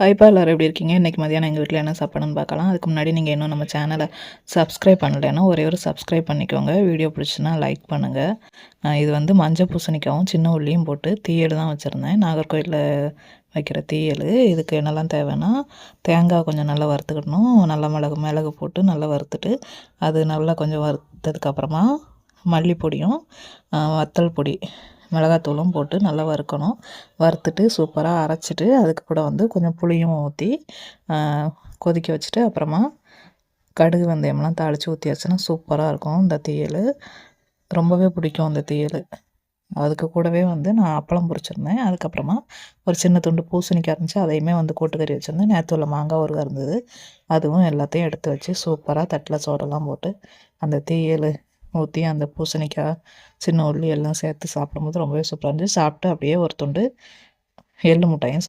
ஹாய்ப்பா எல்லாரும் எப்படி இருக்கீங்க? இன்றைக்கி மதியானம் எங்கள் வீட்டில் என்ன சாப்பாடுன்னு பார்க்கலாம். அதுக்கு முன்னாடி நீங்கள் இன்னும் நம்ம சேனலை சப்ஸ்கிரைப் பண்ணலைன்னா ஒரே ஒரு சப்ஸ்கிரைப் பண்ணிக்கோங்க. வீடியோ பிடிச்சுன்னா லைக் பண்ணுங்கள் இது வந்து மஞ்சள் பூசணிக்காவும் சின்ன உள்ளியும் போட்டு தீயல் தான் வச்சுருந்தேன். நாகர்கோயிலில் வைக்கிற தீயல். இதுக்கு என்னெல்லாம் தேவைன்னா தேங்காய் கொஞ்சம் நல்லா வறுத்துக்கிடணும் நல்லா மிளகு மிளகு போட்டு நல்லா வறுத்துட்டு அது நல்லா கொஞ்சம் வறுத்ததுக்கப்புறமா மல்லிப்பொடியும் வத்தல் பொடி மிளகாத்தூளும் போட்டு நல்லா வறுக்கணும். வறுத்துட்டு சூப்பராக அரைச்சிட்டு அதுக்கு கூட வந்து கொஞ்சம் புளியும் ஊற்றி கொதிக்க வச்சுட்டு அப்புறமா கடுகு வெந்தயம்லாம் தாளித்து ஊற்றியாச்சுன்னா சூப்பராக இருக்கும் இந்த தீயல். ரொம்பவே பிடிக்கும் அந்த தீயல். அதுக்கு கூடவே வந்து நான் அப்பளம் பொரிச்சிருந்தேன். அதுக்கப்புறமா ஒரு சின்ன துண்டு பூசணிக்காய் இருந்துச்சு அதையுமே வந்து கூட்டுக்கறி வச்சுருந்தேன். நேற்று உள்ள மாங்காய் ஊறுகாய் இருந்தது. அதுவும் எல்லாத்தையும் எடுத்து வச்சு சூப்பராக தட்டில் சோறெல்லாம் போட்டு அந்த தீயல் ஊற்றி அந்த பூசணிக்காய் சின்ன உள்ளி எல்லாம் சேர்த்து சாப்பிடும்போது ரொம்பவே சூப்பராக இருந்துச்சு. சாப்பிட்டு அப்படியே ஒரு துண்டு எள்ளு முட்டையும்